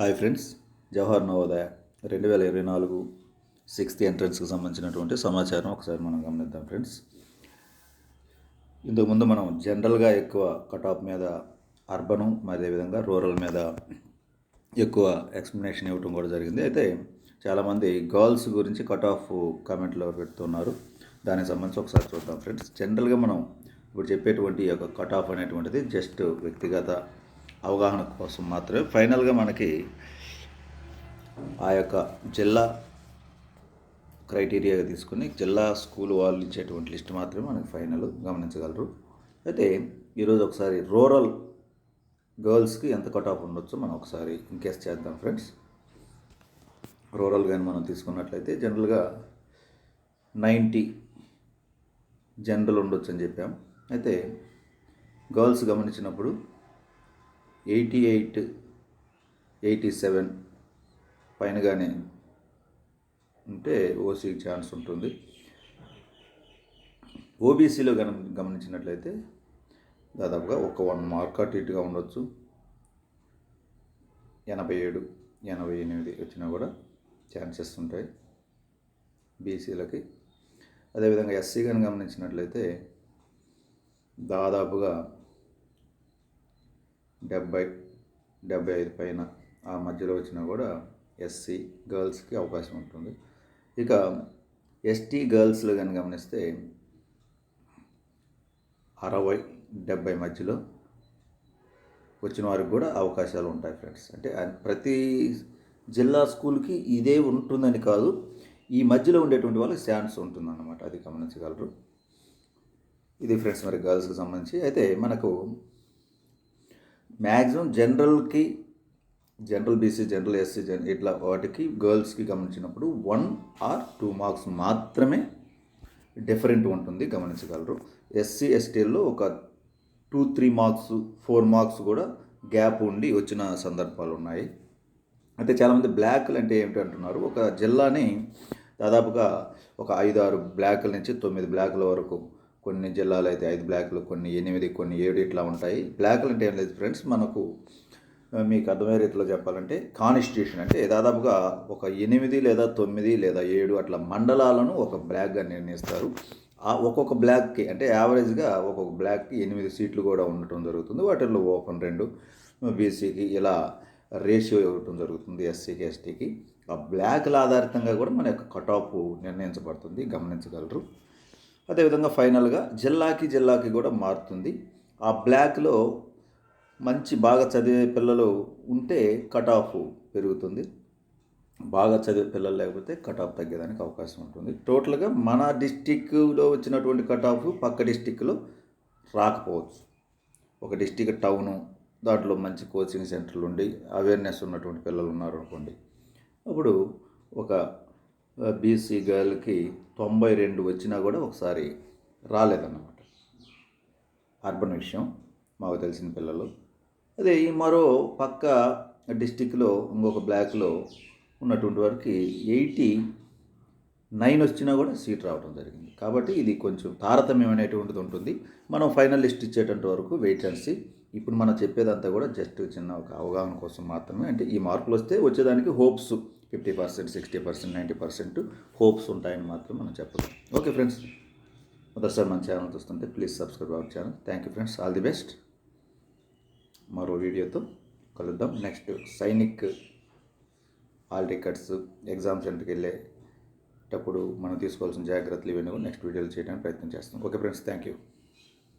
Hi friends Jawahar Navodaya రెండు వేల ఇరవై నాలుగు సిక్స్త్ ఎంట్రన్స్కి సంబంధించినటువంటి సమాచారం ఒకసారి మనం గమనిద్దాం ఫ్రెండ్స్. ఇంతకుముందు మనం జనరల్గా ఎక్కువ కటాఫ్ మీద అర్బను మరి అదేవిధంగా రూరల్ మీద ఎక్కువ ఎక్స్ప్లెనేషన్ ఇవ్వటం కూడా జరిగింది. అయితే చాలామంది గర్ల్స్ గురించి కట్ ఆఫ్ కామెంట్లో పెడుతున్నారు. దానికి సంబంధించి ఒకసారి చూద్దాం ఫ్రెండ్స్. జనరల్గా మనం ఇప్పుడు చెప్పేటువంటి ఈ యొక్క కట్ ఆఫ్ అనేటువంటిది జస్ట్ వ్యక్తిగత అవగాహన కోసం మాత్రమే. ఫైనల్గా మనకి ఆ యొక్క జిల్లా క్రైటీరియాగా తీసుకుని జిల్లా స్కూల్ వాళ్ళు ఇచ్చేటువంటి లిస్ట్ మాత్రమే మనకి ఫైనల్ గమనించగలరు. అయితే ఈరోజు ఒకసారి రూరల్ గర్ల్స్కి ఎంత కట్ ఆఫ్ ఉండొచ్చో మనం ఒకసారి ఇంకేస్ చేద్దాం ఫ్రెండ్స్. రూరల్ కానీ మనం తీసుకున్నట్లయితే జనరల్గా నైంటీ జనరల్ ఉండొచ్చు అని చెప్పాం. అయితే గర్ల్స్ గమనించినప్పుడు ఎయిటీ ఎయిట్ ఎయిటీ సెవెన్ పైనగానే ఉంటే ఓసీకి ఛాన్స్ ఉంటుంది. ఓబీసీలో గమ గమనించినట్లయితే దాదాపుగా ఒక వన్ మార్క్ అటు ఇటుగా ఉండొచ్చు. ఎనభై ఏడు ఎనభై ఎనిమిది వచ్చినా కూడా ఛాన్సెస్ ఉంటాయి బీసీలకి. అదేవిధంగా ఎస్సీ కానీ గమనించినట్లయితే దాదాపుగా డెబ్బై డెబ్బై ఐదు పైన ఆ మధ్యలో వచ్చినా కూడా ఎస్సీ గర్ల్స్కి అవకాశం ఉంటుంది. ఇక ఎస్టీ గర్ల్స్లో కానీ గమనిస్తే అరవై డెబ్బై మధ్యలో వచ్చిన వారికి కూడా అవకాశాలు ఉంటాయి ఫ్రెండ్స్. అంటే ప్రతి జిల్లా స్కూల్కి ఇదే ఉంటుందని కాదు ఈ మధ్యలో ఉండేటువంటి వాళ్ళకి ఛాన్స్ ఉంటుందన్నమాట. అది గమనించగలరు. ఇది ఫ్రెండ్స్ మరి గర్ల్స్కి సంబంధించి. అయితే మనకు maximum జనరల్కి general BC general SC gen ఇట్లా వాటికి గర్ల్స్కి గమనించినప్పుడు వన్ ఆర్ టూ మార్క్స్ మాత్రమే డిఫరెంట్ ఉంటుంది గమనించగలరు. ఎస్సీ ఎస్టీల్లో ఒక two three marks four marks కూడా గ్యాప్ ఉండి వచ్చిన సందర్భాలు ఉన్నాయి. అయితే చాలామంది బ్లాక్లు అంటే ఏమిటి అంటున్నారు? ఒక జిల్లాని దాదాపుగా ఒక ఐదు ఆరు బ్లాక్ల నుంచి తొమ్మిది బ్లాక్ల వరకు కొన్ని జిల్లాలు అయితే ఐదు బ్లాక్లు కొన్ని ఎనిమిది కొన్ని ఏడు ఇట్లా ఉంటాయి. బ్లాక్లు అంటే ఏం లేదు ఫ్రెండ్స్ మనకు మీకు అర్థమయ్యే రీతిలో చెప్పాలంటే కాన్స్టిట్యూషన్ అంటే దాదాపుగా ఒక ఎనిమిది లేదా తొమ్మిది లేదా ఏడు అట్లా మండలాలను ఒక బ్లాక్గా నిర్ణయిస్తారు. ఆ ఒక్కొక్క బ్లాక్కి అంటే యావరేజ్గా ఒక్కొక్క బ్లాక్కి ఎనిమిది సీట్లు కూడా ఉండటం జరుగుతుంది. వాటిల్లో ఓపెన్ రెండు బీసీకి ఇలా రేషియో ఇవ్వటం జరుగుతుంది ఎస్సీకి ఎస్టీకి. ఆ బ్లాక్ల ఆధారితంగా కూడా మన యొక్క కట్ ఆఫ్ నిర్ణయించబడుతుంది గమనించగలరు. అదేవిధంగా ఫైనల్గా జిల్లాకి జిల్లాకి కూడా మారుతుంది. ఆ బ్లాక్లో మంచి బాగా చదివే పిల్లలు ఉంటే కట్ ఆఫ్ పెరుగుతుంది. బాగా చదివే పిల్లలు లేకపోతే కట్ ఆఫ్ తగ్గేదానికి అవకాశం ఉంటుంది. టోటల్గా మన డిస్టిక్లో వచ్చినటువంటి కట్ ఆఫ్ పక్క డిస్టిక్లో రాకపోవచ్చు. ఒక డిస్టిక్ టౌను దాంట్లో మంచి కోచింగ్ సెంటర్లు ఉండి అవేర్నెస్ ఉన్నటువంటి పిల్లలు ఉన్నారు అనుకోండి అప్పుడు ఒక బీసీ గర్ల్కి తొంభై రెండు వచ్చినా కూడా ఒకసారి రాలేదన్నమాట. అర్బన్ విషయం మాకు తెలిసిన పిల్లలు. అదే ఈ మరో పక్క డిస్టిక్లో ఇంకొక బ్లాక్లో ఉన్నటువంటి వారికి ఎయిటీ నైన్ వచ్చినా కూడా సీట్ రావడం జరిగింది. కాబట్టి ఇది కొంచెం తారతమ్యం అనేటువంటిది ఉంటుంది. మనం ఫైనల్ లిస్ట్ ఇచ్చేటంత వరకు వెయిట్ అండ్ సీ. ఇప్పుడు మనం చెప్పేదంతా కూడా జస్ట్ చిన్న ఒక అవగాహన కోసం మాత్రమే. అంటే ఈ మార్కులు వస్తే వచ్చేదానికి hopes fifty percent sixty percent ninety percent hopes ఉంటాయని మాత్రం మనం చెప్పగలం ఓకే ఫ్రెండ్స్. మొదటిసారి మన ఛానల్ చూస్తుంటే please subscribe our channel. Thank you friends. All the best. మరో వీడియోతో కలుద్దాం. Next Sainik hall tickets exam సెంటర్కి వెళ్ళేటప్పుడు మనం తీసుకోవాల్సిన జాగ్రత్తలు ఇవన్నీ నెక్స్ట్ వీడియోలు చేయడానికి ప్రయత్నం చేస్తాం. Okay friends. Thank you.